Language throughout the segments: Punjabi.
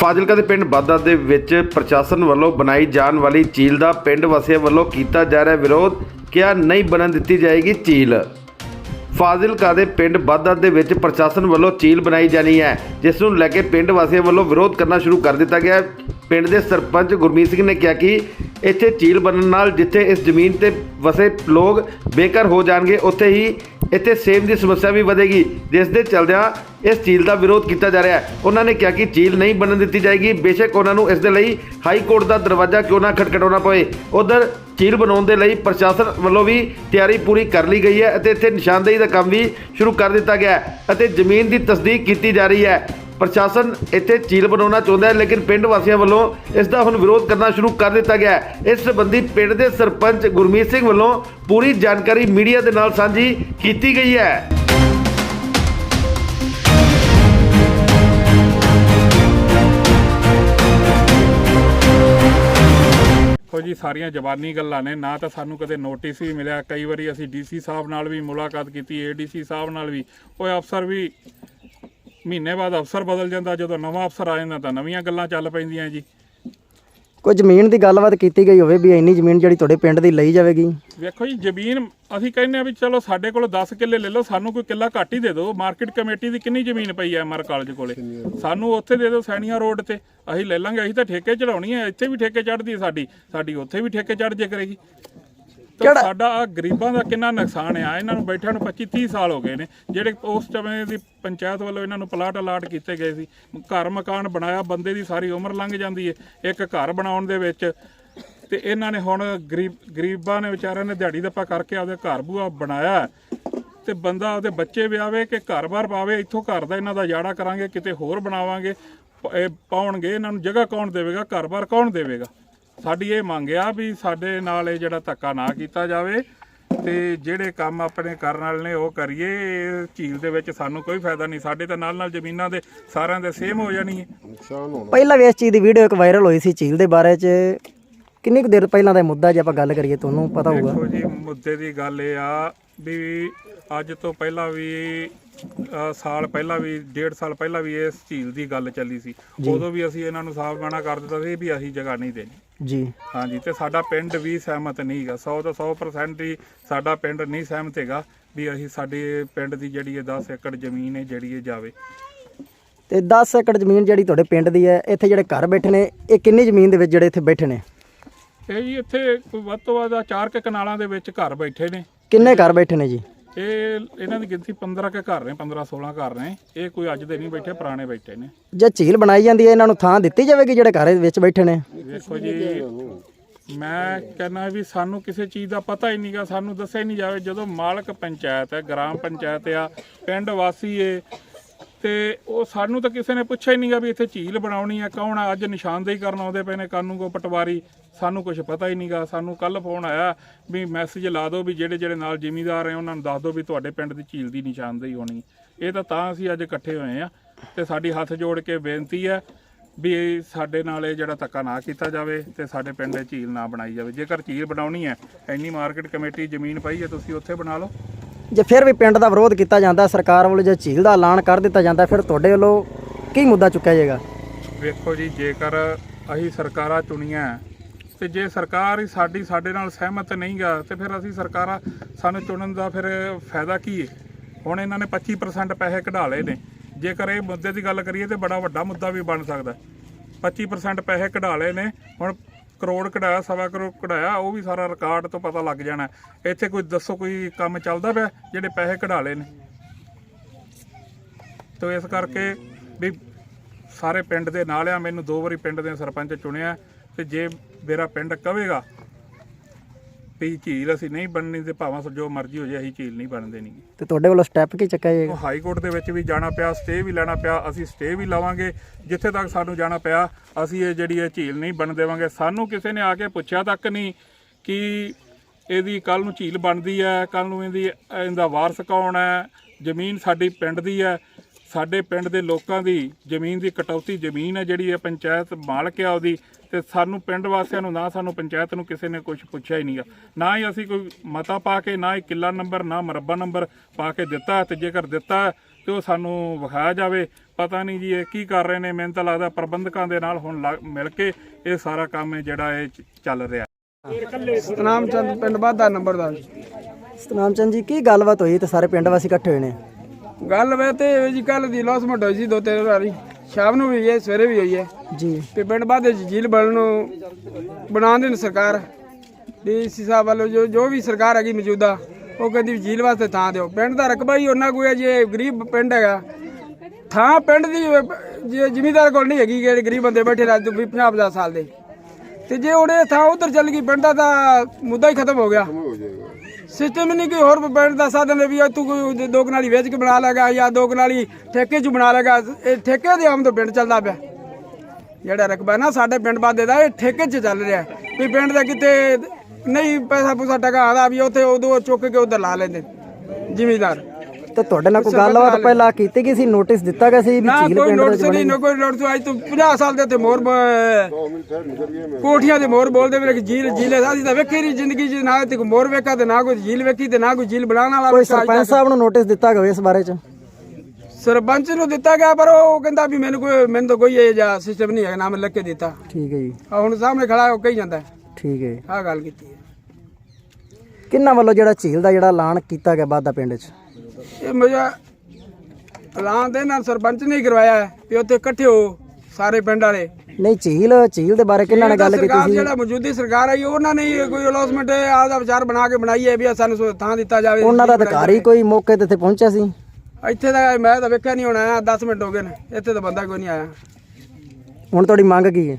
ਫਾਜ਼ਿਲਕਾ ਦੇ ਪਿੰਡ ਬਾਦਾ ਦੇ ਵਿੱਚ ਪ੍ਰਸ਼ਾਸਨ ਵੱਲੋਂ ਬਣਾਈ ਜਾਣ ਵਾਲੀ ਝੀਲ ਦਾ ਪਿੰਡ ਵਾਸੀਆਂ ਵੱਲੋਂ ਕੀਤਾ ਜਾ ਰਿਹਾ ਵਿਰੋਧ, ਕਿਹਾ ਨਹੀਂ ਬਣਨ ਦਿੱਤੀ ਜਾਏਗੀ ਝੀਲ। ਫਾਜ਼ਿਲਕਾ ਦੇ ਪਿੰਡ ਬਾਦਾ ਦੇ ਵਿੱਚ ਪ੍ਰਸ਼ਾਸਨ ਵੱਲੋਂ ਝੀਲ ਬਣਾਈ ਜਾਣੀ ਹੈ, ਜਿਸ ਨੂੰ ਲੈ ਕੇ ਪਿੰਡ ਵਾਸੀਆਂ ਵੱਲੋਂ ਵਿਰੋਧ ਕਰਨਾ ਸ਼ੁਰੂ ਕਰ ਦਿੱਤਾ ਗਿਆ ਪਿੰਡ ਦੇ ਸਰਪੰਚ ਗੁਰਮੀਤ ਸਿੰਘ ਨੇ ਕਿਹਾ ਕਿ ਇੱਥੇ ਝੀਲ ਬਣਨ ਨਾਲ ਜਿੱਥੇ ਇਸ ਜ਼ਮੀਨ ਤੇ ਵਸੇ ਲੋਕ ਬੇਘਰ ਹੋ ਜਾਣਗੇ, ਉੱਥੇ ਹੀ ਇੱਥੇ ਸੇਮ ਦੀ ਸਮੱਸਿਆ ਵੀ ਵਧੇਗੀ। ਜਿਸ ਦੇ ਚਲਦਿਆਂ ਇਸ ਝੀਲ ਦਾ ਵਿਰੋਧ ਕੀਤਾ ਜਾ ਰਿਹਾ ਹੈ। ਉਹਨਾਂ ਨੇ ਕਿਹਾ ਕਿ ਝੀਲ ਨਹੀਂ ਬਣਨ ਦਿੱਤੀ ਜਾਏਗੀ। ਬੇਸ਼ੱਕ ਉਹਨਾਂ ਨੂੰ ਇਸ ਦੇ ਲਈ ਹਾਈ ਕੋਰਟ ਦਾ ਦਰਵਾਜ਼ਾ ਕਿਉਂ ਨਾ ਖਟਖਟਾਉਣਾ ਪਵੇ। ਉਧਰ ਝੀਲ ਬਣਾਉਣ ਦੇ ਲਈ ਪ੍ਰਸ਼ਾਸਨ ਵੱਲੋਂ ਵੀ ਤਿਆਰੀ ਪੂਰੀ ਕਰ ਲਈ ਗਈ ਹੈ ਅਤੇ ਇੱਥੇ ਨਿਸ਼ਾਨਦੇਹੀ ਦਾ ਕੰਮ ਵੀ ਸ਼ੁਰੂ ਕਰ ਦਿੱਤਾ ਗਿਆ ਹੈ ਅਤੇ ਜ਼ਮੀਨ ਦੀ ਤਸਦੀਕ ਕੀਤੀ ਜਾ ਰਹੀ ਹੈ। ਪ੍ਰਸ਼ਾਸਨ ਇੱਥੇ ਝੀਲ ਬਣਾਉਣਾ ਚਾਹੁੰਦਾ ਹੈ, ਲੇਕਿਨ ਪਿੰਡ ਵਾਸੀਆਂ ਵੱਲੋਂ ਇਸ ਦਾ ਹੁਣ ਵਿਰੋਧ ਕਰਨਾ ਸ਼ੁਰੂ ਕਰ ਦਿੱਤਾ ਗਿਆ ਹੈ। ਇਸ ਸੰਬੰਧੀ ਪਿੰਡ ਦੇ ਸਰਪੰਚ ਗੁਰਮੀਤ ਸਿੰਘ ਵੱਲੋਂ ਪੂਰੀ ਜਾਣਕਾਰੀ ਮੀਡੀਆ ਦੇ ਨਾਲ ਸਾਂਝੀ ਕੀਤੀ ਗਈ ਹੈ। ਦੇਖੋ ਜੀ, ਸਾਰੀਆਂ ਜ਼ਬਾਨੀ ਗੱਲਾਂ ਨੇ, ਨਾ ਤਾਂ ਸਾਨੂੰ ਕਦੇ ਨੋਟਿਸ ਵੀ ਮਿਲਿਆ। ਕਈ ਵਾਰੀ ਅਸੀਂ ਡੀਸੀ ਸਾਹਿਬ ਨਾਲ ਵੀ ਮੁਲਾਕਾਤ ਕੀਤੀ ਏਡੀਸੀ ਸਾਹਿਬ ਨਾਲ ਵੀ। ਉਹ ਅਫਸਰ ਵੀ ਮਹੀਨੇ ਬਾਅਦ ਅਫਸਰ ਬਦਲ ਜਾਂਦਾ ਜਦੋਂ ਨਵਾਂ ਅਫਸਰ ਆ ਜਾਂਦਾ ਤਾਂ ਨਵੀਆਂ ਗੱਲਾਂ ਚੱਲ ਪੈਂਦੀਆਂ ਜੀ। ਕੋਈ ਜ਼ਮੀਨ ਦੀ ਗੱਲਬਾਤ ਕੀਤੀ ਗਈ ਹੋਵੇ ਵੀ ਇੰਨੀ ਜ਼ਮੀਨ ਜਿਹੜੀ ਤੁਹਾਡੇ ਪਿੰਡ ਦੀ ਲਈ ਜਾਵੇਗੀ? ਵੇਖੋ ਜੀ ਜ਼ਮੀਨ ਅਸੀਂ ਕਹਿੰਦੇ ਆ ਵੀ ਚਲੋ ਸਾਡੇ ਕੋਲ 10 ਕਿੱਲੇ ਲੈ ਲਓ ਸਾਨੂੰ ਕੋਈ ਕਿੱਲਾ ਘੱਟ ਹੀ ਦੇ ਦਿਓ। ਮਾਰਕੀਟ ਕਮੇਟੀ ਦੀ ਕਿੰਨੀ ਜ਼ਮੀਨ ਪਈ ਹੈ ਐਮਆਰ ਕਾਲਜ ਕੋਲੇ? ਸਾਨੂੰ ਉੱਥੇ ਦੇ ਦਿਓ ਸੈਣੀਆਂ ਰੋਡ ਤੇ। ਅਸੀਂ ਲੈ ਲਾਂਗੇ ਅਸੀਂ ਤਾਂ ਠੇਕੇ ਚੜਾਉਣੀ ਹੈ ਇੱਥੇ ਵੀ ਠੇਕੇ ਚੜਦੀ ਹੈ ਸਾਡੀ ਸਾਡੀ ਉੱਥੇ ਵੀ ਠੇਕੇ ਚੜ ਜੇ ਕਰੇਗੀ। ਤਾਂ ਸਾਡਾ ਆ ਗਰੀਬਾਂ ਦਾ ਕਿੰਨਾ ਨੁਕਸਾਨ ਆ। ਇਹਨਾਂ ਨੂੰ ਬੈਠਿਆਂ ਨੂੰ 25 30 ਸਾਲ ਹੋ ਗਏ ਨੇ। ਜਿਹੜੇ ਉਸ ਸਮੇਂ ਦੀ ਪੰਚਾਇਤ ਵੱਲੋਂ ਇਹਨਾਂ ਨੂੰ ਪਲਾਟ ਅਲਾਟ ਕੀਤੇ ਗਏ ਸੀ। ਘਰ ਮਕਾਨ ਬਣਾਇਆ ਬੰਦੇ ਦੀ ਸਾਰੀ ਉਮਰ ਲੰਘ ਜਾਂਦੀ ਹੈ ਇੱਕ ਘਰ ਬਣਾਉਣ ਦੇ ਵਿੱਚ। ਤੇ ਇਹਨਾਂ ਨੇ ਹੁਣ ਗਰੀਬ ਗਰੀਬਾਂ ਨੇ ਵਿਚਾਰਿਆਂ ਨੇ ਦਿਹਾੜੀ ਦੱਪਾ ਕਰਕੇ ਆਪਦੇ ਘਰ ਬੂਆ ਬਣਾਇਆ। ਹੈ। ਤੇ ਬੰਦਾ ਉਹਦੇ ਬੱਚੇ ਵਿਆਵੇ ਕਿ ਘਰ-ਬਾਰ ਪਾਵੇ ਇੱਥੋਂ ਘਰ ਦਾ ਇਹਨਾਂ ਦਾ ਜਾੜਾ ਕਰਾਂਗੇ ਕਿਤੇ ਹੋਰ ਬਣਾਵਾਂਗੇ ਪ- ਇਹ ਪਾਉਣਗੇ ਇਹਨਾਂ ਨੂੰ ਜਗ੍ਹਾ ਕੌਣ ਦੇਵੇਗਾ? ਘਰ-ਬਾਰ ਕੌਣ ਦੇਵੇਗਾ? ਸਾਡੀ ਇਹ ਮੰਗ ਆ ਵੀ ਸਾਡੇ ਨਾਲ ਇਹ ਜਿਹੜਾ ਧੱਕਾ ਨਾ ਕੀਤਾ ਜਾਵੇ ਤੇ ਜਿਹੜੇ ਕੰਮ ਆਪਣੇ ਕਰਨ ਵਾਲੇ ਨੇ ਉਹ ਕਰੀਏ। ਝੀਲ ਦੇ ਵਿੱਚ ਸਾਨੂੰ ਕੋਈ ਫਾਇਦਾ ਨਹੀਂ। ਸਾਡੇ ਤਾਂ ਨਾਲ ਨਾਲ ਜ਼ਮੀਨਾਂ ਦੇ ਸਾਰਿਆਂ ਦੇ ਸੇਮ ਹੋ ਜਾਣੀ ਹੈ। ਪਹਿਲਾਂ ਵੀ ਇਸ ਚੀਜ਼ ਦੀ ਵੀਡੀਓ ਇੱਕ ਵਾਇਰਲ ਹੋਈ ਸੀ ਝੀਲ ਦੇ ਬਾਰੇ 'ਚ। ਕਿੰਨੀ ਕੁ ਦੇਰ ਪਹਿਲਾਂ ਦਾ ਮੁੱਦਾ ਜੇ ਆਪਾਂ ਗੱਲ ਕਰੀਏ ਤੁਹਾਨੂੰ ਪਤਾ ਹੋਊਗਾ। ਦੇਖੋ ਜੀ ਮੁੱਦੇ ਦੀ ਗੱਲ ਇਹ ਆ ਵੀ ਅੱਜ ਤੋਂ ਪਹਿਲਾਂ ਵੀ ਸਾਲ ਪਹਿਲਾਂ ਵੀ ਡੇਢ ਸਾਲ ਪਹਿਲਾਂ ਵੀ ਇਸ ਝੀਲ ਦੀ ਗੱਲ ਚੱਲੀ ਸੀ। ਉਦੋਂ ਵੀ ਅਸੀਂ ਇਹਨਾਂ ਨੂੰ ਸਾਫ਼ ਮਨਾ ਕਰ ਦਿੱਤਾ ਸੀ ਵੀ ਅਸੀਂ ਜਗ੍ਹਾ ਨਹੀਂ ਦੇਣੀ। ਜੀ। ਹਾਂਜੀ ਤੇ ਸਾਡਾ ਪਿੰਡ ਵੀ ਸਹਿਮਤ ਨਹੀਂ ਹੈਗਾ 100 ਤੋਂ 100% ਹੀ ਸਾਡਾ ਪਿੰਡ ਨਹੀਂ ਸਹਿਮਤ ਹੈਗਾ ਵੀ ਅਸੀਂ ਸਾਡੇ ਪਿੰਡ ਦੀ ਜਿਹੜੀ ਇਹ 10 ਏਕੜ ਜ਼ਮੀਨ ਹੈ ਜਿਹੜੀ ਇਹ ਜਾਵੇ। ਤੇ 10 ਏਕੜ ਜ਼ਮੀਨ ਜਿਹੜੀ ਤੁਹਾਡੇ ਪਿੰਡ ਦੀ ਹੈ ਇੱਥੇ ਜਿਹੜੇ ਘਰ ਬੈਠੇ ਨੇ ਇਹ ਕਿੰਨੀ ਜ਼ਮੀਨ ਦੇ ਵਿੱਚ ਜਿਹੜੇ ਇੱਥੇ ਬੈਠੇ ਨੇ? ਇਹ ਜੀ ਇੱਥੇ ਵੱਧ ਤੋਂ ਵੱਧ ਆਹ ਚਾਰ ਕੁ ਕਨਾਲਾਂ ਦੇ ਵਿੱਚ ਘਰ ਬੈਠੇ ਨੇ। ਕਿੰਨੇ ਘਰ ਬੈਠੇ ਨੇ ਜੀ? ਇਹ ਇਹਨਾਂ ਦੀ ਗਿਣਤੀ 15 ਕੇ ਘਰ ਨੇ 15 16 ਘਰ ਨੇ। ਇਹ ਕੋਈ ਅੱਜ ਦੇ ਨਹੀਂ ਬੈਠੇ ਪੁਰਾਣੇ ਬੈਠੇ ਨੇ। ਜੇ ਝੀਲ ਬਣਾਈ ਜਾਂਦੀ ਹੈ ਇਹਨਾਂ ਨੂੰ ਥਾਂ ਦਿੱਤੀ ਜਾਵੇਗੀ ਜਿਹੜੇ ਘਰ ਵਿੱਚ ਬੈਠੇ ਨੇ? ਵੇਖੋ ਜੀ ਮੈਂ ਕਹਿੰਦਾ ਵੀ ਸਾਨੂੰ ਕਿਸੇ ਚੀਜ਼ ਦਾ ਪਤਾ ਹੀ ਨਹੀਂਗਾ ਸਾਨੂੰ ਦੱਸਿਆ ਹੀ ਨਹੀਂ ਜਾਵੇ। ਜਦੋਂ ਮਾਲਕ ਪੰਚਾਇਤ ਹੈ ਗ੍ਰਾਮ ਪੰਚਾਇਤ ਆ ਪਿੰਡ ਵਾਸੀ ਏ ਤੇ ਉਹ ਸਾਨੂੰ ਤਾਂ ਕਿਸੇ ਨੇ ਪੁੱਛਿਆ ਹੀ ਨਹੀਂਗਾ ਵੀ ਇੱਥੇ ਝੀਲ ਬਣਾਉਣੀ ਹੈ ਕੌਣ ਆ? ਅੱਜ ਨਿਸ਼ਾਨਦੇਹੀ ਕਰਨ ਆਉਂਦੇ ਪਏ ਨੇ ਕਾਨੂੰ ਕੋ ਪਟਵਾਰੀ। ਸਾਨੂੰ ਕੁਝ ਪਤਾ ਹੀ ਨਹੀਂਗਾ ਸਾਨੂੰ ਕੱਲ ਫੋਨ ਆਇਆ ਵੀ ਮੈਸੇਜ ਲਾ ਦਿਓ ਵੀ ਜਿਹੜੇ ਜਿਹੜੇ ਨਾਲ ਜ਼ਿਮੀਦਾਰ ਆ ਉਹਨਾਂ ਨੂੰ ਦੱਸ ਦਿਓ ਵੀ ਤੁਹਾਡੇ ਪਿੰਡ ਦੀ ਝੀਲ ਦੀ ਨਿਸ਼ਾਨਦੇਹੀ ਹੋਣੀ ਇਹ ਤਾਂ ਤਾਂ ਅਸੀਂ ਅੱਜ ਇਕੱਠੇ ਹੋਏ ਆ ਤੇ ਸਾਡੀ ਹੱਥ ਜੋੜ ਕੇ ਬੇਨਤੀ ਹੈ ਵੀ ਸਾਡੇ ਨਾਲ ਇਹ ਜਿਹੜਾ ਧੱਕਾ ਨਾ ਕੀਤਾ ਜਾਵੇ ਤੇ ਸਾਡੇ ਪਿੰਡ 'ਚ ਝੀਲ ਨਾ ਬਣਾਈ ਜਾਵੇ। ਜੇਕਰ ਝੀਲ ਬਣਾਉਣੀ ਹੈ ਇੰਨੀ ਮਾਰਕੀਟ ਕਮੇਟੀ ਜ਼ਮੀਨ ਪਈ ਹੈ ਤੁਸੀਂ ਉੱਥੇ ਬਣਾ ਲਓ। ਜੇ ਫਿਰ ਵੀ ਪਿੰਡ ਦਾ ਵਿਰੋਧ ਕੀਤਾ ਜਾਂਦਾ ਸਰਕਾਰ ਵੱਲੋਂ ਜੇ ਝੀਲ ਦਾ ਐਲਾਨ ਕਰ ਦਿੱਤਾ ਜਾਂਦਾ ਫਿਰ ਤੁਹਾਡੇ ਵੱਲੋਂ ਕੀ ਮੁੱਦਾ ਚੁੱਕਿਆ ਜਾਏਗਾ? ਵੇਖੋ ਜੀ ਜੇਕਰ ਅਸੀਂ ਸਰਕਾਰਾਂ ਚੁਣੀਆਂ ਹੈ, ਤੇ ਜੇ ਸਰਕਾਰ ਹੀ ਸਾਡੀ, ਸਾਡੇ ਨਾਲ ਸਹਿਮਤ ਨਹੀਂਗਾ, ਤੇ ਫਿਰ ਅਸੀਂ ਸਰਕਾਰਾਂ ਸਾਨੂੰ ਚੁਣਨ ਦਾ ਫਿਰ ਫਾਇਦਾ ਕੀ ਹੈ ਹੁਣ ਇਹਨਾਂ ਨੇ 25% ਪੈਸੇ ਕਢਾ ਲਏ ਨੇ। ਜੇਕਰ ਇਹ ਮੁੱਦੇ ਦੀ ਗੱਲ ਕਰੀਏ ਤੇ ਬੜਾ ਵੱਡਾ ਮੁੱਦਾ ਵੀ ਬਣ ਸਕਦਾ। ਹੈ। 25% ਪੈਸੇ ਕਢਾ ਲਏ ਨੇ, ਹੁਣ ਕਰੋੜ ਕਢਾਇਆ, ਸਵਾ ਕਰੋੜ ਕਢਾਇਆ, ਉਹ ਵੀ ਸਾਰਾ ਰਿਕਾਰਡ ਤੋਂ ਪਤਾ ਲੱਗ ਜਾਣਾ। ਇੱਥੇ ਕੋਈ ਦੱਸੋ ਕੋਈ ਕੰਮ ਚੱਲਦਾ ਪਿਆ ਜਿਹੜੇ ਪੈਸੇ ਕਢਾ ਲਏ ਨੇ? ਤੋ ਇਸ ਕਰਕੇ ਵੀ ਸਾਰੇ ਪਿੰਡ ਦੇ ਨਾਲ ਆ ਮੈਨੂੰ ਦੋ ਵਾਰੀ ਪਿੰਡ ਦੇ ਸਰਪੰਚ ਚੁਣਿਆ। ਤੇ ਜੇ ਮੇਰਾ ਪਿੰਡ ਕਵੇਗਾ ਵੀ ਝੀਲ ਅਸੀਂ ਨਹੀਂ ਬਣਨੀ ਤੇ ਭਾਵੇਂ ਜੋ ਮਰਜ਼ੀ ਹੋ ਜਾਏ ਅਸੀਂ ਝੀਲ ਨਹੀਂ ਬਣ ਦੇਣੀ ਤੇ ਤੁਹਾਡੇ ਵੱਲੋਂ ਸਟੈਪ ਕੀ ਚੱਕਿਆ ਜਾਏਗਾ? ਉਹ ਹਾਈ ਕੋਰਟ ਦੇ ਵਿੱਚ ਵੀ ਜਾਣਾ ਪਿਆ ਸਟੇ ਵੀ ਲੈਣਾ ਪਿਆ ਅਸੀਂ ਸਟੇ ਵੀ ਲਾਵਾਂਗੇ। ਜਿੱਥੇ ਤੱਕ ਸਾਨੂੰ ਜਾਣਾ ਪਿਆ ਅਸੀਂ ਇਹ ਜਿਹੜੀ ਇਹ ਝੀਲ ਨਹੀਂ ਬਣ ਦੇਵਾਂਗੇ। ਸਾਨੂੰ ਕਿਸੇ ਨੇ ਆ ਕੇ ਪੁੱਛਿਆ ਤੱਕ ਨਹੀਂ ਕਿ ਇਹਦੀ ਕੱਲ ਨੂੰ ਝੀਲ ਬਣਦੀ ਹੈ ਕੱਲ ਨੂੰ ਇਹਦੀ ਇਹਦਾ ਵਾਰਸ ਕੌਣ ਹੈ? ਜ਼ਮੀਨ ਸਾਡੀ ਪਿੰਡ ਦੀ ਹੈ। ਸਾਡੇ ਪਿੰਡ ਦੇ ਲੋਕਾਂ ਦੀ ਜ਼ਮੀਨ ਦੀ ਕਟੌਤੀ ਜ਼ਮੀਨ ਹੈ ਜਿਹੜੀ ਇਹ ਪੰਚਾਇਤ ਮਾਲਕ ਆ ਉਹਦੀ। ਤੇ ਸਾਨੂੰ ਪਿੰਡ ਵਾਸੀਆਂ ਨੂੰ ਨਾ ਸਾਨੂੰ ਪੰਚਾਇਤ ਨੂੰ ਕਿਸੇ ਨੇ ਕੁਝ ਪੁੱਛਿਆ ਹੀ ਨਹੀਂਗਾ। ਨਾ ਹੀ ਅਸੀਂ ਕੋਈ ਮਤਾ ਪਾ ਕੇ ਨਾ ਹੀ ਕਿੱਲਾ ਨੰਬਰ ਨਾ ਮਰਬਾ ਨੰਬਰ ਪਾ ਕੇ ਦਿੱਤਾ ਤੇ ਜੇਕਰ ਦਿੱਤਾ ਤੇ ਉਹ ਸਾਨੂੰ ਵਿਖਾਇਆ ਜਾਵੇ। ਪਤਾ ਨਹੀਂ ਜੀ ਇਹ ਕੀ ਕਰ ਰਹੇ ਨੇ ਮੈਨੂੰ ਤਾਂ ਲੱਗਦਾ ਪ੍ਰਬੰਧਕਾਂ ਦੇ ਨਾਲ ਹੁਣ ਮਿਲ ਕੇ ਇਹ ਸਾਰਾ ਕੰਮ ਹੈ ਜਿਹੜਾ ਇਹ ਚੱਲ ਰਿਹਾ। ਸਤਨਾਮ ਚੰਦ ਪਿੰਡ ਬਾਦਾ ਨੰਬਰਦਾਰ ਸਤਨਾਮ ਚੰਦ ਜੀ ਕੀ ਗੱਲਬਾਤ ਹੋਈ ਤੇ ਸਾਰੇ ਪਿੰਡ ਵਾਸੀ ਇਕੱਠੇ ਹੋਏ ਨੇ? ਗੱਲ ਵੇ ਤੇ ਇਹ ਜੀ ਕੱਲ ਦੀ ਲੌਸਮੈਂਟ ਹੋਈ ਸੀ ਦੋ ਤਿੰਨ ਵਾਰੀ। ਸ਼ਾਮ ਨੂੰ ਵੀ ਹੋਈ ਹੈ ਸਵੇਰੇ ਵੀ ਹੋਈ ਹੈ ਜੀ। ਤੇ ਪਿੰਡ ਬਾਦੇ ਝੀਲ ਬਣਨ ਨੂੰ ਬਣਾਉਣ ਦੇਣ ਸਰਕਾਰ। ਡੀਸੀ ਸਾਹਿਬ ਵੱਲੋਂ ਜੋ ਜੋ ਵੀ ਸਰਕਾਰ ਹੈਗੀ ਮੌਜੂਦਾ ਉਹ ਕਹਿੰਦੀ ਵੀ ਝੀਲ ਵਾਸਤੇ ਥਾਂ ਦਿਓ। ਪਿੰਡ ਦਾ ਰਕਬਾ ਹੀ ਉਹਨਾਂ ਕੋਈ ਹੈ ਜੇ ਗਰੀਬ ਪਿੰਡ ਹੈਗਾ। ਥਾਂ ਪਿੰਡ ਦੀ ਜੇ ਜ਼ਿਮੀਦਾਰ ਕੋਲ ਨਹੀਂ ਹੈਗੀ ਜਿਹੜੇ ਗਰੀਬ ਬੰਦੇ ਬੈਠੇ ਰਾਜ 50 50 ਸਾਲ ਦੇ। ਤੇ ਜੇ ਉਹਦੇ ਥਾਂ ਉਧਰ ਚੱਲ ਗਈ ਪਿੰਡ ਦਾ ਤਾਂ ਮੁੱਦਾ ਹੀ ਖਤਮ ਹੋ ਗਿਆ। ਸਿਸਟਮ ਹੀ ਨਹੀਂ ਕੋਈ ਹੋਰ ਪਿੰਡ ਦਾ ਸਾਧਨ ਵੀ ਤੂੰ ਕੋਈ ਦੋ ਕਨਾਲੀ ਵੇਚ ਕੇ ਬਣਾ ਲੇਗਾ ਜਾਂ ਦੋ ਕਨਾਲੀ ਠੇਕੇ 'ਚ ਬਣਾ ਲੇਗਾ ਇਹ ਠੇਕੇ ਦੇ ਆਮ ਤੋਂ ਪਿੰਡ ਚੱਲਦਾ ਪਿਆ। ਜਿਹੜਾ ਰਕਬਾ ਨਾ ਸਾਡੇ ਪਿੰਡ ਬਾਦੇ ਦਾ ਇਹ ਠੇਕੇ 'ਚ ਚੱਲ ਰਿਹਾ ਵੀ ਪਿੰਡ ਦਾ ਕਿਤੇ ਨਹੀਂ ਪੈਸਾ ਪੂਸਾ ਟਕਾ ਆਦਾ ਵੀ ਉੱਥੇ ਉਦੋਂ ਚੁੱਕ ਕੇ ਉਧਰ ਲਾ ਲੈਂਦੇ। ਜ਼ਿਮੀਦਾਰ। ਤੇ ਤੁਹਾਡੇ ਨਾਲ ਕੋਈ ਗੱਲਬਾਤ ਪਹਿਲਾਂ ਕੀਤੀ ਗਈ ਸੀ? ਨੋਟਿਸ ਦਿੱਤਾ ਗਿਆ ਸੀ ਵੀ ਨਾ ਝੀਲ ਕੋਈ ਪਿੰਡ ਨੋਟਿਸ ਨਹੀਂ ਨਾ ਕੋਈ ਨੋਟਿਸ ਅੱਜ ਤੋਂ 50 ਸਾਲ ਦੇ ਤੇ ਮੋਰ ਬ- ਕੋਠੀਆਂ ਦੇ ਮੋਰ ਬੋਲਦੇ ਵੀ ਝੀਲ ਝੀਲੇ ਸਾਡੀ ਤਾਂ ਵੇਖੀ ਨਹੀਂ ਜ਼ਿੰਦਗੀ 'ਚ ਨਾ ਤੇ ਕੋਈ ਮੋਰ ਵੇਖਾ ਤੇ ਨਾ ਕੋਈ ਝੀਲ ਵੇਖੀ ਤੇ ਨਾ ਕੋਈ ਝੀਲ ਬਣਾਉਣ ਵਾਲਾ ਕੋਈ ਅੱਜ ਸਰਪੰਚ ਸਾਹਿਬ ਨੂੰ ਨੋਟਿਸ ਦਿੱਤਾ ਗਿਆ ਇਸ ਬਾਰੇ ਚ? ਸਰਪੰਚ ਨੂੰ ਦਿੱਤਾ ਗਿਆ ਪਰ ਉਹ ਕਹਿੰਦਾ ਵੀ ਮੈਨੂੰ ਕੋਈ ਮੈਨੂੰ ਤਾਂ ਕੋਈ ਇਹ ਜਿਹਾ ਸਿਸਟਮ ਨਹੀਂ ਹੈ ਨਾਮ ਲਿਖ ਕੇ ਦਿੱਤਾ। ਠੀਕ ਹੈ ਜੀ। ਆ ਹੁਣ ਸਾਹਮਣੇ ਖੜਾ ਉਹ ਕਹੀ ਜਾਂਦਾ। ਠੀਕ ਹੈ ਆਹ ਗੱਲ ਕੀਤੀ ਹੈ। ਕਿੰਨਾ ਵੱਲੋਂ ਜਿਹੜਾ ਝੀਲ ਦਾ ਜਿਹੜਾ ਐਲਾਨ ਕੀਤਾ ਗਿਆ ਬਾਦਾ ਪਿੰਡ ਚ? ਇਹ ਮਜ਼ਾ ਐਲਾਨ ਦੇ ਨਾਲ ਸਰਪੰਚ ਨੇ ਹੀ ਕਰਵਾਇਆ ਹੈ ਵੀ ਉੱਥੇ ਇਕੱਠੇ ਹੋ ਸਾਰੇ ਪਿੰਡ ਵਾਲੇ। ਨਹੀਂ ਝੀਲ ਝੀਲ ਦੇ ਬਾਰੇ ਕਿੰਨਾ ਨੇ ਗੱਲ ਕੀਤੀ ਸਰਕਾਰ ਸੀ? ਜਿਹੜਾ ਮੌਜੂਦੀ ਸਰਕਾਰ ਆਈ ਉਹਨਾਂ ਨੇ ਹੀ ਕੋਈ ਅਲੌਸਮੈਂਟ ਆਪਦਾ ਵਿਚਾਰ ਬਣਾ ਕੇ ਬਣਾਈ ਹੈ ਵੀ ਸਾਨੂੰ ਸੋ- ਥਾਂ ਦਿੱਤਾ ਜਾਵੇ। ਉਹਨਾਂ ਦਾ ਅਧਿਕਾਰੀ ਕੋਈ ਮੌਕੇ ਤੇ ਇੱਥੇ ਪਹੁੰਚਿਆ ਸੀ? ਇੱਥੇ ਤਾਂ ਮੈਂ ਤਾਂ ਵੇਖਿਆ ਨਹੀਂ ਹੋਣਾ 10 ਮਿੰਟ ਹੋ ਗਏ ਨੇ ਇੱਥੇ ਤਾਂ ਬੰਦਾ ਕੋਈ ਨਹੀਂ ਆਇਆ। ਹੁਣ ਤੁਹਾਡੀ ਮੰਗ ਕੀ ਹੈ?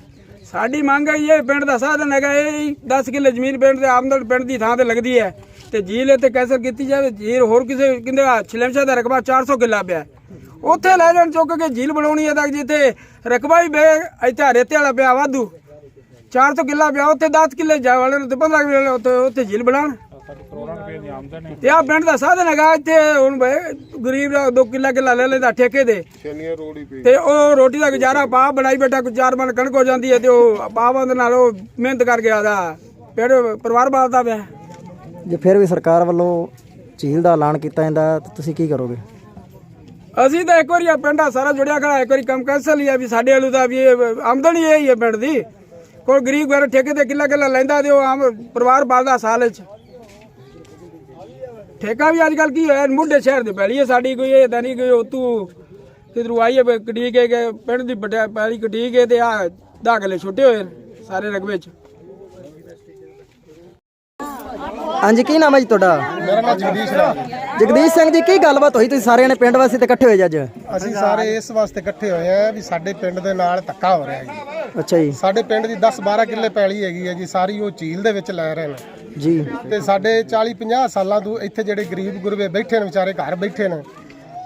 ਸਾਡੀ ਮੰਗ ਹੈ ਇਹ ਪਿੰਡ ਦਾ ਸਾਧਨ ਹੈਗਾ ਇਹ 10 ਕਿੱਲੇ ਜ਼ਮੀਨ ਪਿੰਡ ਦੇ ਆਮਦਨ ਪਿੰਡ ਦੀ ਥਾਂ ਤੇ ਲੱਗਦੀ ਹੈ। ਤੇ ਝੀਲ ਇੱਥੇ ਕੈਸਰ ਕੀਤੀ ਜਾਵੇ ਝੀਲ ਹੋਰ ਕਿਸੇ ਕਿੰਦੇ ਛਲਮਸ਼ਾ ਦਾ ਰਕਬਾ 400 ਕਿੱਲਾ ਪਿਆ। ਉੱਥੇ ਲੈ ਜਾਣ ਚੁੱਕ ਕੇ ਝੀਲ ਬਣਾਉਣੀ ਹੈ ਤਾਂ ਜਿੱਥੇ ਰਕਬਾ ਹੀ ਬੇ ਇੱਥੇ ਰੇਤੇ ਵਾਲਾ ਪਿਆ ਵਾਧੂ। 400 ਕਿੱਲਾ ਪਿਆ ਉੱਥੇ 10 ਕਿੱਲੇ ਜਾ ਵਾਲੇ ਨੂੰ ਤੇ 15 ਕਿੱਲੇ ਉੱਥੇ ਉੱਥੇ ਝੀਲ ਬਣਾਉਣ। ਤੇ ਆ ਪਿੰਡ ਦਾ ਸਾਧਨ ਹੈਗਾ ਇੱਥੇ ਹੁਣ ਬਈ ਗਰੀਬ ਦਾ 2 ਕਿੱਲਾ ਕਿੱਲਾ ਲੈ ਲੈਂਦਾ ਠੇਕੇ ਦੇ ਤੇ ਉਹ ਰੋਟੀ ਦਾ ਗੁਜ਼ਾਰਾ ਪਾ ਬਣਾਈ ਬੈਠਾ ਕੋਈ ਚਾਰ ਮਣ ਕਣਕ ਹੋ ਜਾਂਦੀ ਹੈ ਤੇ ਉਹ ਪਾਵਾਂ ਦੇ ਨਾਲ ਉਹ ਮਿਹਨਤ ਕਰਕੇ ਆਦਾ। ਫਿਰ ਪਰਿਵਾਰ ਬਾਲਦਾ ਪਿਆ। ਜੇ ਫਿਰ ਵੀ ਸਰਕਾਰ ਵੱਲੋਂ ਝੀਲ ਦਾ ਐਲਾਨ ਕੀਤਾ ਜਾਂਦਾ, ਤਾਂ ਤੁਸੀਂ ਕੀ ਕਰੋਗੇ? ਅਸੀਂ ਤਾਂ ਇੱਕ ਵਾਰੀ ਆ ਪਿੰਡਾ ਸਾਰਾ ਜੁੜਿਆ ਖੜਾ, ਇੱਕ ਵਾਰੀ ਕੰਮ ਕੈਂਸਲ ਹੀ ਵੀ ਸਾਡੇ ਵੱਲੋਂ ਤਾਂ ਵੀ ਇਹ ਆਮਦਨੀ ਇਹ ਹੀ ਹੈ ਪਿੰਡ ਦੀ। ਕੋਈ ਗਰੀਬ ਘਰ ਠੇਕੇ ਤੇ ਕਿੱਲਾ ਕਿੱਲਾ ਲੈਂਦਾ ਤੇ ਉਹ ਆਮ ਪਰਿਵਾਰ ਬਾਲਦਾ ਸਾਲ ਵਿੱਚ। ਠੇਕਾ ਵੀ ਅੱਜ ਕੱਲ ਕੀ ਹੋਇਆ, ਮੁੱਢੇ ਸ਼ਹਿਰ ਦੀ ਪੈਲੀ ਹੈ ਸਾਡੀ ਕੋਈ, ਇਹ ਨਹੀਂ ਕੋਈ ਉਹ ਤੂੰ ਕਿਧਰੋਂ ਆਈ ਹੈ ਵੀ ਕੇ ਪਿੰਡ ਦੀ ਵੱਡਾ ਪੈਲੀ ਕਢੀ ਕੇ ਤੇ ਆ ਦਾਖਲੇ ਛੁੱਟੇ ਹੋਏ ਸਾਰੇ ਰਕਬੇ ਚ। ਹਾਂਜੀ ਕੀ ਨਾਮ ਹੈ ਜੀ ਤੁਹਾਡਾ? ਮੇਰਾ ਨਾਮ ਜਗਦੀਸ਼ ਰਾਮ ਜਗਦੀਸ਼ ਸਿੰਘ ਜੀ ਕੀ ਗੱਲਬਾਤ ਹੋਈ? ਤੁਸੀਂ ਸਾਰਿਆਂ ਨੇ ਪਿੰਡ ਵਾਸੀ ਤੇ ਇਕੱਠੇ ਹੋਏ ਜੀ ਅੱਜ? ਅਸੀਂ ਸਾਰੇ ਇਸ ਵਾਸਤੇ ਇਕੱਠੇ ਹੋਏ ਆ ਵੀ ਸਾਡੇ ਪਿੰਡ ਦੇ ਨਾਲ ਧੱਕਾ ਹੋ ਰਿਹਾ ਜੀ। ਅੱਛਾ ਜੀ। ਸਾਡੇ ਪਿੰਡ ਦੀ 10-12 ਕਿੱਲੇ ਪੈਲੀ ਹੈਗੀ ਹੈ ਜੀ ਸਾਰੀ ਉਹ ਝੀਲ ਦੇ ਵਿੱਚ ਲੈ ਰਹੇ ਨੇ। ਜੀ। ਤੇ ਸਾਡੇ 40-50 ਸਾਲਾਂ ਤੋਂ ਇੱਥੇ ਜਿਹੜੇ ਗਰੀਬ ਗੁਰਵੇ ਬੈਠੇ ਨੇ ਵਿਚਾਰੇ ਘਰ ਬੈਠੇ ਨੇ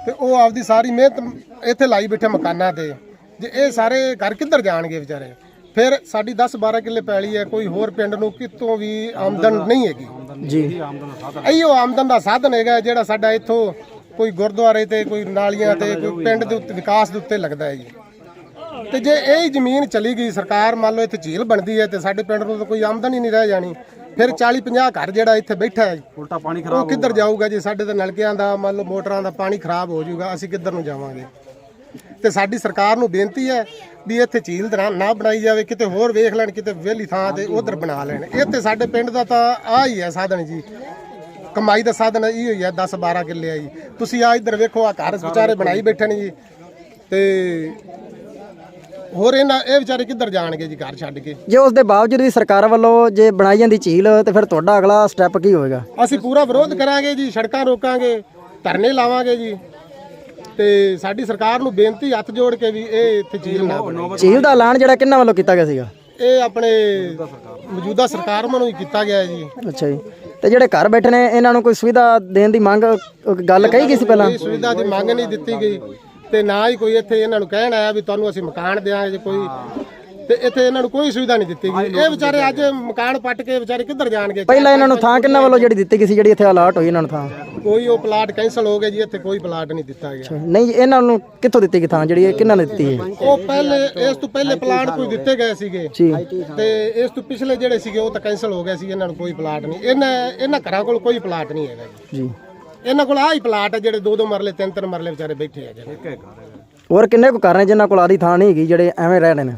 ਤੇ ਉਹ ਆਪਦੀ ਸਾਰੀ ਮਿਹਨਤ ਇੱਥੇ ਲਾਈ ਬੈਠੇ ਮਕਾਨਾਂ ਤੇ। ਜੇ ਇਹ ਸਾਰੇ ਘਰ ਕਿੱਧਰ ਜਾਣਗੇ ਵਿਚਾਰੇ? ਫਿਰ ਸਾਡੀ 10-12 ਕਿੱਲੇ ਪੈਲੀ ਹੈ ਕੋਈ ਹੋਰ ਪਿੰਡ ਨੂੰ ਕਿਤੋਂ ਵੀ ਆਮਦਨ ਨਹੀਂ ਹੈਗੀ। ਜੀ। ਇਹੋ ਆਮਦਨ ਦਾ ਸਾਧਨ ਹੈਗਾ ਜਿਹੜਾ ਸਾਡਾ ਇੱਥੋਂ ਕੋਈ ਗੁਰਦੁਆਰੇ ਤੇ ਕੋਈ ਨਾਲੀਆਂ ਤੇ ਕੋਈ ਪਿੰਡ ਦੇ ਉੱਤੇ ਵਿਕਾਸ ਦੇ ਉੱਤੇ ਲੱਗਦਾ ਹੈ ਜੀ। ਤੇ ਜੇ ਇਹ ਹੀ ਜ਼ਮੀਨ ਚਲੀ ਗਈ ਸਰਕਾਰ ਮੰਨ ਲਓ ਇੱਥੇ ਝੀਲ ਬਣਦੀ ਹੈ ਤੇ ਸਾਡੇ ਪਿੰਡ ਨੂੰ ਤਾਂ ਕੋਈ ਆਮਦਨ ਹੀ ਨਹੀਂ ਰਹਿ ਜਾਣੀ। ਫਿਰ 40 50 ਘਰ ਜਿਹੜਾ ਇੱਥੇ ਬੈਠਾ ਹੈ ਉਲਟਾ ਪਾਣੀ ਖਰਾਬ ਉਹ ਕਿੱਧਰ ਜਾਊਗਾ ਜੀ ਸਾਡੇ ਤਾਂ ਨਲਕਿਆਂ ਦਾ ਮੰਨ ਲਓ ਮੋਟਰਾਂ ਦਾ ਪਾਣੀ ਖਰਾਬ ਹੋ ਜਾਊਗਾ ਅਸੀਂ ਕਿੱਧਰ ਨੂੰ ਜਾਵਾਂਗੇ? ਤੇ ਸਾਡੀ ਸਰਕਾਰ ਨੂੰ ਬੇਨਤੀ ਹੈ ਵੀ ਇੱਥੇ ਝੀਲ ਦਰਾਂ ਨਾ ਬਣਾਈ ਜਾਵੇ ਕਿਤੇ ਹੋਰ ਵੇਖ ਲੈਣ ਕਿਤੇ ਵਿਹਲੀ ਥਾਂ ਤੇ ਉਧਰ ਬਣਾ ਲੈਣ। ਇਹ ਤੇ ਸਾਡੇ ਪਿੰਡ ਦਾ ਤਾਂ ਆ ਹੀ ਹੈ ਸਾਧਨ ਜੀ। ਕਮਾਈ ਦਾ ਸਾਧਨ ਇਹ ਹੀ ਹੈ 10 12 ਕਿੱਲੇ ਆ ਜੀ। ਤੁਸੀਂ ਆ ਇੱਧਰ ਵੇਖੋ ਆ ਘਰ ਵਿਚਾਰੇ ਬਣਾਈ ਬੈਠੇ ਨੇ ਜੀ। ਤੇ ਹੋਰ ਇਹਨਾਂ ਇਹ ਵਿਚਾਰੇ ਕਿੱਧਰ ਜਾਣਗੇ ਜੀ ਘਰ ਛੱਡ ਕੇ? ਜੇ ਉਸ ਦੇ ਬਾਵਜੂਦ ਵੀ ਸਰਕਾਰ ਵੱਲੋਂ ਜੇ ਬਣਾਈ ਜਾਂਦੀ ਝੀਲ ਤੇ ਫਿਰ ਤੁਹਾਡਾ ਅਗਲਾ ਸਟੈਪ ਕੀ ਹੋਏਗਾ? ਅਸੀਂ ਪੂਰਾ ਵਿਰੋਧ ਕਰਾਂਗੇ ਜੀ ਸੜਕਾਂ ਰੋਕਾਂਗੇ ਧਰਨੇ ਲਾਵਾਂਗੇ ਜੀ। ਤੇ ਸਾਡੀ ਸਰਕਾਰ ਨੂੰ ਬੇਨਤੀ ਹੱਥ ਜੋੜ ਕੇ ਵੀ ਇਹ ਇੱਥੇ ਝੀਲ ਨਾ ਝੀਲ ਦਾ ਐਲਾਨ ਜਿਹੜਾ ਕਿੰਨਾ ਵੱਲੋਂ ਕੀਤਾ ਗਿਆ ਸੀਗਾ? ਇਹ ਆਪਣੇ ਮੌਜੂਦਾ ਸਰਕਾਰ ਵੱਲੋਂ ਹੀ ਕੀਤਾ ਗਿਆ ਹੈ ਜੀ। ਅੱਛਾ ਜੀ। ਤੇ ਜਿਹੜੇ ਘਰ ਬੈਠੇ ਨੇ ਇਹਨਾਂ ਨੂੰ ਕੋਈ ਸੁਵਿਧਾ ਦੇਣ ਦੀ ਮੰਗ ਗੱਲ ਕਹੀ ਗਈ ਸੀ ਪਹਿਲਾਂ? ਕੋਈ ਸੁਵਿਧਾ ਦੀ ਮੰਗ ਨਹੀਂ ਦਿੱਤੀ ਗਈ। ਤੇ ਨਾ ਹੀ ਕੋਈ ਇੱਥੇ ਇਹਨਾਂ ਨੂੰ ਕਹਿਣ ਆਇਆ ਵੀ ਤੁਹਾਨੂੰ ਅਸੀਂ ਮਕਾਨ ਦੇਵਾਂਗੇ ਜੇ ਕੋਈ ਤੇ ਇੱਥੇ ਇਹਨਾਂ ਨੂੰ ਕੋਈ ਸੁਵਿਧਾ ਨਹੀਂ ਦਿੱਤੀ ਗਈ। ਇਹ ਵਿਚਾਰੇ ਅੱਜ ਮਕਾਨ ਪੱਟ ਕੇ ਵਿਚਾਰੇ ਕਿੱਧਰ ਜਾਣਗੇ? ਪਹਿਲਾਂ ਇਹਨਾਂ ਨੂੰ ਥਾਂ ਕਿੰਨਾ ਵੱਲੋਂ ਜਿਹੜੀ ਦਿੱਤੀ ਗਈ ਸੀ ਜਿਹੜੀ ਇੱਥੇ ਅਲਾਟ ਹੋਈ ਇਹਨਾਂ ਨੂੰ ਥਾਂ? ਕੋਈ ਉਹ ਪਲਾਟ ਕੈਂਸਲ ਹੋ ਗਿਆ ਜੀ ਇੱਥੇ ਕੋਈ ਪਲਾਟ ਨਹੀਂ ਦਿੱਤਾ ਗਿਆ। ਨਹੀਂ ਇਹਨਾਂ ਨੂੰ ਕਿੱਥੋਂ ਦਿੱਤੀ ਗਈ ਥਾਂ ਜਿਹੜੀ ਇਹ ਕਿੰਨਾ ਨੇ ਦਿੱਤੀ ਹੈ? ਉਹ ਪਹਿਲੇ ਇਸ ਤੋਂ ਪਹਿਲੇ ਪਲਾਟ ਕੋਈ ਦਿੱਤੇ ਗਏ ਸੀਗੇ। ਤੇ ਇਸ ਤੋਂ ਪਿਛਲੇ ਜਿਹੜੇ ਸੀਗੇ ਉਹ ਤਾਂ ਕੈਂਸਲ ਹੋ ਗਏ ਸੀ ਇਹਨਾਂ ਨੂੰ ਕੋਈ ਪਲਾਟ ਨਹੀਂ। ਇਹਨਾਂ ਇਹਨਾਂ ਘਰਾਂ ਕੋਲ ਕੋਈ ਪਲਾਟ ਨਹੀਂ ਹੈਗਾ ਜੀ। ਜੀ। ਇਹਨਾਂ ਕੋਲ ਆਹ ਪਲਾਟ ਹੈ ਜਿਹੜੇ ਦੋ ਦੋ ਮਰਲੇ ਤਿੰਨ ਤਿੰਨ ਮਰਲੇ ਵਿਚਾਰੇ ਬੈਠੇ ਹੈਗੇ ਨੇ ਹੋਰ ਕਿੰਨੇ ਕੁ ਘਰ ਨੇ ਜਿਨ੍ਹਾਂ ਕੋਲ ਆਦੀ ਥਾਂ ਨਹੀਂ ਹੈਗੀ ਜਿਹੜੇ ਐਵੇਂ ਰਹਿ ਰਹੇ ਨੇ?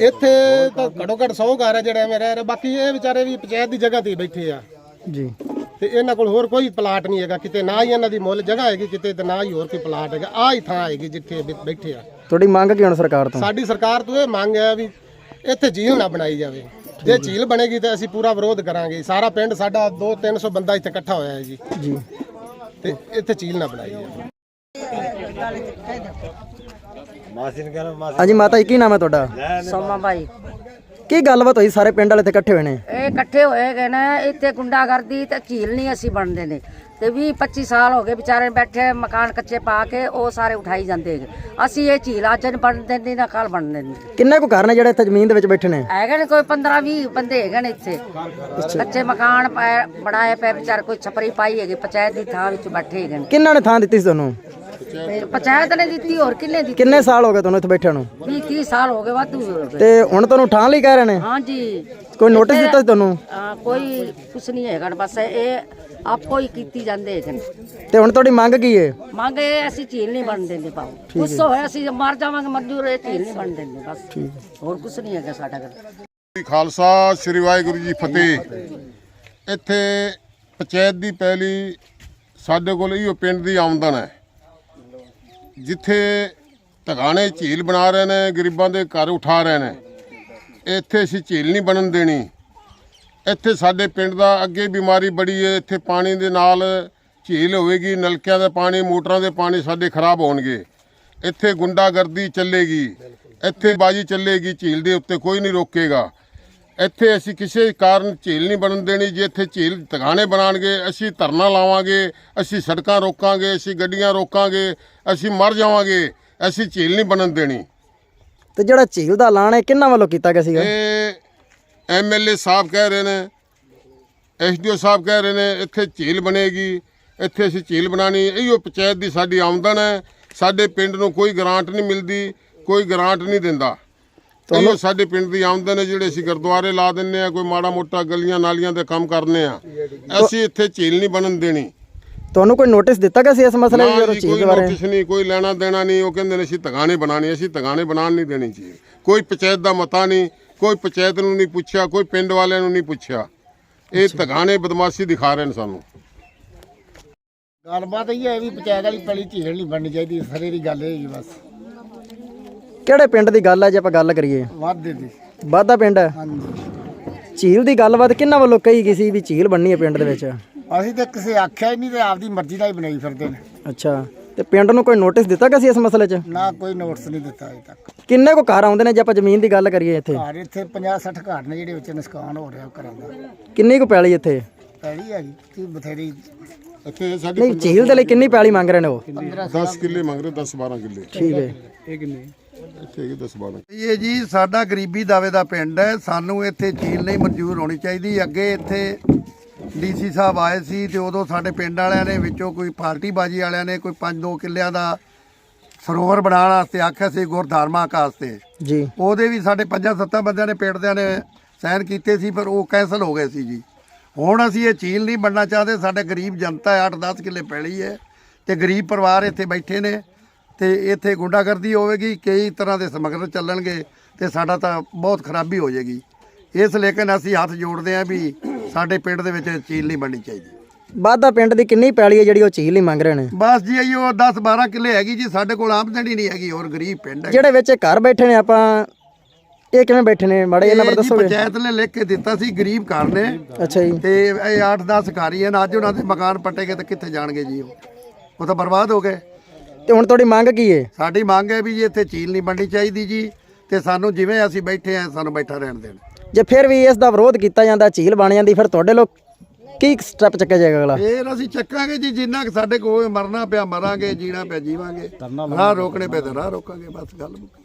ਇੱਥੇ ਤਾਂ ਘੱਟੋ ਘੱਟ 100 ਘਰ ਹੈ ਜਿਹੜੇ ਐਵੇਂ ਰਹਿ ਰਹੇ। ਬਾਕੀ ਇਹ ਵਿਚਾਰੇ ਵੀ ਪੰਚਾਇਤ ਦੀ ਜਗ੍ਹਾ ਤੇ ਹੀ ਬੈਠੇ ਆ। ਜੀ। ਤੇ ਇਹਨਾਂ ਕੋਲ ਹੋਰ ਕੋਈ ਪਲਾਟ ਨਹੀਂ ਹੈਗਾ। ਕਿਤੇ ਨਾ ਹੀ ਇਹਨਾਂ ਦੀ ਮੁੱਲ ਜਗ੍ਹਾ ਹੈਗੀ ਕਿਤੇ ਤੇ ਨਾ ਹੀ ਹੋਰ ਕੋਈ ਪਲਾਟ ਹੈਗਾ। ਆ ਹੀ ਥਾਂ ਹੈਗੀ ਜਿੱਥੇ ਬੈਠੇ ਆ। ਤੁਹਾਡੀ ਮੰਗ ਕੀ ਹੁਣ ਸਰਕਾਰ ਤੋਂ? ਸਾਡੀ ਸਰਕਾਰ ਤੋਂ ਇਹ ਮੰਗ ਹੈ ਵੀ ਇੱਥੇ ਝੀਲ ਨਾ ਬਣਾਈ ਜਾਵੇ। ਜੇ ਝੀਲ ਬਣੇਗੀ ਤਾਂ ਅਸੀਂ ਪੂਰਾ ਵਿਰੋਧ ਕਰਾਂਗੇ। ਸਾਰਾ ਪਿੰਡ ਸਾਡਾ 2-300 ਬੰਦਾ ਇੱਥੇ ਇਕੱਠਾ ਹੋਇਆ ਹੈ ਜੀ। ਜੀ। ਤੇ ਇੱਥੇ ਝੀਲ ਨਾ ਬਣਾਈ ਜਾਵੇ। ਹਾਂਜੀ ਮਾਤਾ ਜੀ ਕੀ ਨਾਮ ਹੈ ਤੁਹਾਡਾ? ਸੋਮਾ ਬਾਈ ਕੀ ਗੱਲਬਾਤ ਹੋਈ? ਸਾਰੇ ਪਿੰਡ ਵਾਲੇ ਇੱਥੇ ਇਕੱਠੇ ਹੋਏ ਨੇ? ਇਹ ਇਕੱਠੇ ਹੋਏ ਗਏ ਨੇ ਇੱਥੇ ਗੁੰਡਾਗਰਦੀ ਤੇ ਝੀਲ ਨਹੀਂ ਅਸੀਂ ਬਣਦੇ ਨੇ। ਤੇ 20 25 ਸਾਲ ਹੋ ਗਏ ਵਿਚਾਰੇ ਬੈਠੇ ਮਕਾਨ ਕੱਚੇ ਪਾ ਕੇ ਉਹ ਸਾਰੇ ਉਠਾਈ ਜਾਂਦੇ ਹੈਗੇ ਅਸੀਂ ਇਹ ਝੀਲ ਅੱਜ ਨਹੀਂ ਬਣ ਦਿੰਦੀ ਨਾ ਕੱਲ ਬਣ ਦਿੰਦੀ ਕਿੰਨੇ ਕੁ ਘਰ ਨੇ ਜਿਹੜੇ ਇੱਥੇ ਜ਼ਮੀਨ ਦੇ ਵਿੱਚ ਬੈਠੇ ਨੇ? ਹੈਗੇ ਨੇ ਕੋਈ 15 20 ਬੰਦੇ ਹੈਗੇ ਨੇ ਇੱਥੇ। ਕੱਚੇ ਮਕਾਨ ਪਾਏ- ਬਣਾਏ ਪਏ ਵਿਚਾਰੇ ਕੋਈ ਛਪਰੀ ਪਾਈ ਹੈਗੀ ਪੰਚਾਇਤ ਦੀ ਥਾਂ ਵਿੱਚ ਬੈਠੇ ਹੈਗੇ ਨੇ। ਕਿੰਨਾਂ ਨੇ ਥਾਂ ਦਿੱਤੀ ਸੀ ਤੁਹਾਨੂੰ? ਤੇ ਪੰਚਾਇਤ ਨੇ ਦਿੱਤੀ ਹੋਰ ਕਿੰਨੇ ਦਿੱਤੀ? ਕਿੰਨੇ ਸਾਲ ਹੋ ਗਏ ਤੁਹਾਨੂੰ ਇੱਥੇ ਬੈਠਿਆਂ ਨੂੰ? 20 30 ਸਾਲ ਹੋ ਗਏ ਵਾਧੂ। ਹੋ ਤੇ ਹੁਣ ਤੁਹਾਨੂੰ ਠਾਂ ਲਈ ਕਹਿ ਰਹੇ ਨੇ? ਹਾਂਜੀ। ਕੋਈ ਨੋਟਿਸ ਦਿੱਤਾ ਸੀ ਤੁਹਾਨੂੰ? ਆ, ਕੋਈ ਕੁਛ ਨਹੀਂ ਹੈਗਾ ਬਸ ਇਹ ਆਪੋ ਹੀ ਕੀਤੀ ਜਾਂਦੇ ਹੈਗੇ ਨੇ। ਤੇ ਹੁਣ ਤੁਹਾਡੀ ਮੰਗ ਕੀ ਹੈ ਮੰਗ ਇਹ ਅਸੀਂ ਝੀਲ ਨਹੀਂ ਬਣ ਦਿੰਦੇ ਪਾਉ ਕੁਛ ਹੋਇਆ ਅਸੀਂ ਮਰ ਜਾਵਾਂਗੇ ਮਰਜੂਰ ਇਹ ਝੀਲ ਨਹੀਂ ਬਣ ਦਿੰਦੇ ਬਸ। ਹੋਰ ਕੁਛ ਨਹੀਂ ਹੈਗਾ ਸਾਡਾ ਕੋਲ ਜੀ ਖਾਲਸਾ ਸ੍ਰੀ ਵਾਹਿਗੁਰੂ ਜੀ ਫਤਿਹ। ਇੱਥੇ ਪੰਚਾਇਤ ਦੀ ਪਹਿਲੀ ਸਾਡੇ ਕੋਲ ਇਹੋ ਪਿੰਡ ਦੀ ਆਮਦਨ ਹੈ। ਜਿੱਥੇ ਟਿਕਾਣੇ ਝੀਲ ਬਣਾ ਰਹੇ ਨੇ, ਗਰੀਬਾਂ ਦੇ ਘਰ ਉਠਾ ਰਹੇ ਨੇ, ਇੱਥੇ ਅਸੀਂ ਝੀਲ ਨਹੀਂ ਬਣਨ ਦੇਣੀ। ਇੱਥੇ ਸਾਡੇ ਪਿੰਡ ਦਾ ਅੱਗੇ ਬਿਮਾਰੀ ਬੜੀ ਹੈ ਇੱਥੇ ਪਾਣੀ ਦੇ ਨਾਲ ਝੀਲ ਹੋਵੇਗੀ, ਨਲਕਿਆਂ ਦਾ ਪਾਣੀ, ਮੋਟਰਾਂ ਦੇ ਪਾਣੀ ਸਾਡੇ ਖਰਾਬ ਹੋਣਗੇ। ਇੱਥੇ ਗੁੰਡਾਗਰਦੀ ਚੱਲੇਗੀ, ਇੱਥੇ ਬਾਜੀ ਚੱਲੇਗੀ, ਝੀਲ ਦੇ ਉੱਤੇ ਕੋਈ ਨਹੀਂ ਰੋਕੇਗਾ। ਇੱਥੇ ਅਸੀਂ ਕਿਸੇ ਕਾਰਨ ਝੀਲ ਨਹੀਂ ਬਣਨ ਦੇਣੀ ਜੇ ਇੱਥੇ ਝੀਲ ਟਿਕਾਣੇ ਬਣਾਣਗੇ ਅਸੀਂ ਧਰਨਾ ਲਾਵਾਂਗੇ ਅਸੀਂ ਸੜਕਾਂ ਰੋਕਾਂਗੇ ਅਸੀਂ ਗੱਡੀਆਂ ਰੋਕਾਂਗੇ ਅਸੀਂ ਮਰ ਜਾਵਾਂਗੇ ਅਸੀਂ ਝੀਲ ਨਹੀਂ ਬਣਨ ਦੇਣੀ। ਤੇ ਜਿਹੜਾ ਝੀਲ ਦਾ ਐਲਾਨ ਹੈ ਕਿੰਨਾਂ ਵੱਲੋਂ ਕੀਤਾ ਗਿਆ ਸੀਗਾ? ਇਹ ਐਮਐਲਏ ਸਾਹਿਬ ਕਹਿ ਰਹੇ ਨੇ ਐਸਡੀਓ ਸਾਹਿਬ ਕਹਿ ਰਹੇ ਨੇ ਇੱਥੇ ਝੀਲ ਬਣੇਗੀ ਇੱਥੇ ਅਸੀਂ ਝੀਲ ਬਣਾਣੀ ਇਹੋ ਪੰਚਾਇਤ ਦੀ ਸਾਡੀ ਆਮਦਨ ਹੈ ਸਾਡੇ ਪਿੰਡ ਨੂੰ ਕੋਈ ਗ੍ਰਾਂਟ ਨਹੀਂ ਮਿਲਦੀ ਕੋਈ ਗ੍ਰਾਂਟ ਨਹੀਂ ਦਿੰਦਾ। ਇਹੋ ਸਾਡੇ ਪਿੰਡ ਦੀ ਆਮਦਨ ਹੈ ਜਿਹੜੇ ਅਸੀਂ ਗੁਰਦੁਆਰੇ ਲਾ ਦਿੰਨੇ ਆ ਕੋਈ ਮਾੜਾ ਮੋਟਾ ਗਲੀਆਂ ਨਾਲੀਆਂ ਦੇ ਕੰਮ ਕਰਨੇ ਆ ਅਸੀਂ ਇੱਥੇ ਝੀਲ ਨਹੀਂ ਬਣਨ ਦੇਣੀ। ਤੁਹਾਨੂੰ ਕੋਈ ਨੋਟਿਸ ਦਿੱਤਾ ਗਿਆ ਸੀ ਇਸ ਮਸਲੇ ਦੇ ਜੀ ਝੀਲ ਕੋਈ ਦੇ ਬਾਰੇ? ਨੋਟਿਸ ਨਹੀਂ ਕੋਈ ਲੈਣਾ ਦੇਣਾ ਨਹੀਂ ਉਹ ਕਹਿੰਦੇ ਨੇ ਅਸੀਂ ਤਗਾਣੇ ਬਣਾਣੀ ਅਸੀਂ ਤਗਾਣੇ ਬਣਾਉਣ ਨਹੀਂ ਦੇਣੀ ਚਾਹੀਏ ਕੋਈ ਪੰਚਾਇਤ ਦਾ ਮਤਾ ਨਹੀਂ ਕੋਈ ਪੰਚਾਇਤ ਨੂੰ ਨਹੀਂ ਪੁੱਛਿਆ ਕੋਈ ਪਿੰਡ ਵਾਲਿਆਂ ਨੂੰ ਨਹੀਂ ਪੁੱਛਿਆ। ਇਹ ਤਗਾਣੇ ਬਦਮਾਸ਼ੀ ਦਿਖਾ ਰਹੇ ਨੇ ਸਾਨੂੰ। ਗੱਲਬਾਤ ਇਹ ਹੈ ਵੀ ਪੰਚਾਇਤ ਵਾਲੀ ਪਹਿਲੀ ਝੀਲ ਨਹੀਂ ਬਣਨੀ ਚਾਹੀਦੀ ਸਰੇ ਦੀ ਗੱਲ ਇਹ ਹੀ ਬਸ। ਕਿਹੜੇ ਪਿੰਡ ਦੀ ਗੱਲ ਹੈ ਜੇ ਆਪਾਂ ਗੱਲ ਕਰੀਏ? ਵਾਧੇ ਦੀ। ਬਾਦਾ ਪਿੰਡ? ਹੈ ਝੀਲ ਦੀ ਗੱਲਬਾਤ ਕਿੰਨਾਂ ਵੱਲੋਂ ਕਹੀ ਗਈ ਸੀ ਵੀ ਝੀਲ ਬਣਨੀ ਹੈ ਪਿੰਡ ਦੇ ਵਿੱਚ? ਅਸੀਂ ਤਾਂ ਕਿਸੇ ਆਖਿਆ ਹੀ ਨਹੀਂ ਤੇ ਆਪਦੀ ਮਰਜ਼ੀ ਦਾ ਹੀ ਬਣਾਈ ਫਿਰਦੇ ਨੇ। ਅੱਛਾ। ਤੇ ਪਿੰਡ ਨੂੰ ਕੋਈ ਨੋਟਿਸ ਦਿੱਤਾ ਗਿਆ ਸੀ ਇਸ ਮਸਲੇ 'ਚ? ਨਾ ਕੋਈ ਨੋਟਿਸ ਨਹੀਂ ਦਿੱਤਾ ਅਜੇ ਤੱਕ। ਕਿੰਨੇ ਕੁ ਘਰ ਆਉਂਦੇ ਨੇ ਜੇ ਆਪਾਂ ਜ਼ਮੀਨ ਦੀ ਗੱਲ ਕਰੀਏ ਇੱਥੇ? ਘਰ ਇੱਥੇ 50 60 ਘਰ ਨੇ ਜਿਹੜੇ ਵਿੱਚ ਨੁਕਸਾਨ ਹੋ ਰਿਹਾ ਘਰਾਂ ਦਾ। ਕਿੰਨੀ ਕੁ ਪੈਲੀ ਇੱਥੇ? ਪਹਿਲੀ ਹੈਗੀ ਕੀ ਬਥੇਰੀ ਇੱਥੇ ਸਾਡੇ ਨਹੀਂ ਝੀਲ ਦੇ ਲਈ ਕਿੰਨੀ ਪੈਲੀ ਮੰਗ ਰਹੇ ਨੇ ਉਹ? 10 ਕਿੱਲੇ ਮੰਗ ਰਹੇ 10 12 ਕਿੱਲੇ। ਠੀਕ ਹੈ। ਇੱਥੇ ਹੈਗੇ 10 12 ਇਹ ਜੀ ਸਾਡਾ ਗਰੀਬੀ ਦਾਵੇ ਦਾ ਪਿੰਡ ਹੈ। ਸਾਨੂੰ ਇੱਥੇ ਝੀਲ ਨਹੀਂ ਮਨਜ਼ੂਰ ਹੋਣੀ ਚਾਹੀਦੀ। ਅੱਗੇ ਇੱਥੇ ਡੀਸੀ ਸਾਹਿਬ ਆਏ ਸੀ ਤੇ ਉਦੋਂ ਸਾਡੇ ਪਿੰਡ ਵਾਲਿਆਂ ਨੇ ਵਿੱਚੋਂ ਕੋਈ ਪਾਰਟੀ ਬਾਜੀ ਵਾਲਿਆਂ ਨੇ ਕੋਈ 5-2 ਕਿੱਲਿਆਂ ਦਾ ਸਰੋਵਰ ਬਣਾਉਣ ਵਾਸਤੇ ਆਖਿਆ ਸੀ ਗੁਰਧਾਰਮਾ ਵਾਸਤੇ ਜੀ। ਉਹਦੇ ਵੀ ਸਾਡੇ ਪੰਜਾਂ ਸੱਤਾਂ ਬੰਦਿਆਂ ਨੇ ਪਿੰਡ ਦਿਆਂ ਨੇ ਸਾਈਨ ਕੀਤੇ ਸੀ ਪਰ ਉਹ ਕੈਂਸਲ ਹੋ ਗਏ ਸੀ ਜੀ। ਹੁਣ ਅਸੀਂ ਇਹ ਝੀਲ ਨਹੀਂ ਬਣਨਾ ਚਾਹਦੇ। ਸਾਡੇ ਗਰੀਬ ਜਨਤਾ ਹੈ 8-10 ਕਿੱਲੇ ਪੈਲੀ ਹੈ ਤੇ ਗਰੀਬ ਪਰਿਵਾਰ ਇੱਥੇ ਬੈਠੇ ਨੇ। ਤੇ ਇੱਥੇ ਗੁੰਡਾਗਰਦੀ ਹੋਵੇਗੀ ਕਈ ਤਰ੍ਹਾਂ ਦੇ ਸਮਗਲਰ ਚੱਲਣਗੇ ਤੇ ਸਾਡਾ ਤਾਂ ਬਹੁਤ ਖਰਾਬੀ ਹੋ ਜਾਏਗੀ। ਇਸ ਲੇਕਿਨ ਅਸੀਂ ਹੱਥ ਜੋੜਦੇ ਆਂ ਵੀ ਸਾਡੇ ਪਿੰਡ ਦੇ ਵਿੱਚ ਝੀਲ ਨਹੀਂ ਬਣਨੀ ਚਾਹੀਦੀ। ਬਾਦਾ ਪਿੰਡ ਦੀ ਕਿੰਨੀ ਪੈਲੀ ਹੈ ਜਿਹੜੀ ਉਹ ਝੀਲ ਨਹੀਂ ਮੰਗ ਰਹੇ ਨੇ? ਬਸ ਜੀ ਇਹੋ 10 12 ਕਿੱਲੇ ਹੈਗੀ ਜੀ ਸਾਡੇ ਕੋਲ ਆਮਦਨੀ ਨਹੀਂ ਹੈਗੀ ਹੋਰ ਗਰੀਬ ਪਿੰਡ ਹੈ। ਜਿਹੜੇ ਵਿੱਚ ਘਰ ਬੈਠੇ ਨੇ ਆਪਾਂ ਇਹ ਕਿਵੇਂ ਬੈਠੇ ਨੇ? ਮਾੜੇ ਇਹਨਾਂ ਜੀ ਦੱਸੋਗੇ? ਪੰਚਾਇਤ ਨੇ ਲਿਖ ਕੇ ਦਿੱਤਾ ਸੀ ਗਰੀਬ ਘਰ ਨੇ। ਅੱਛਾ ਜੀ। ਤੇ ਇਹ 8-10 ਘਾਰੀ ਹਨ ਅੱਜ ਉਹਨਾਂ ਦੇ ਮਕਾਨ ਪੱਟੇ ਗਏ ਤਾਂ ਕਿੱਥੇ ਜਾਣਗੇ ਜੀ ਉਹ? ਉਹ ਤਾਂ ਬਰਬਾਦ ਹੋ ਗਏ। ਤੇ ਹੁਣ ਤੁਹਾਡੀ ਮੰਗ ਕੀ ਹੈ ਸਾਡੀ ਮੰਗ ਹੈ ਵੀ ਜੀ ਇੱਥੇ ਝੀਲ ਨਹੀਂ ਬਣਨੀ ਚਾਹੀਦੀ ਜੀ ਤੇ ਸਾਨੂੰ ਜਿਵੇਂ ਅਸੀਂ ਬੈਠੇ ਆ ਸਾਨੂੰ ਬੈਠਾ ਰਹਿਣ ਦੇਣ। ਜੇ ਫਿਰ ਵੀ ਇਸ ਦਾ ਵਿਰੋਧ ਕੀਤਾ ਜਾਂਦਾ ਝੀਲ ਬਣ ਜਾਂਦੀ ਫਿਰ ਤੁਹਾਡੇ ਲੋਕ ਕੀ ਸਟੈਪ ਚੱਕਿਆ ਜਾਏਗਾ ਅਗਲਾ? ਫੇਰ ਅਸੀਂ ਚੱਕਾਂਗੇ ਜੀ ਜਿੰਨਾ ਕੁ ਸਾਡੇ ਕੋਲ ਮਰਨਾ ਪਿਆ ਮਰਾਂਗੇ ਜੀਣਾ ਪਿਆ ਜੀਵਾਂਗੇ। ਰਾਹ ਰੋਕਣੇ ਪਏ ਤਾਂ ਰਾਹ ਰੋਕਾਂਗੇ ਬਸ ਗੱਲ ਮੁੱਕੀ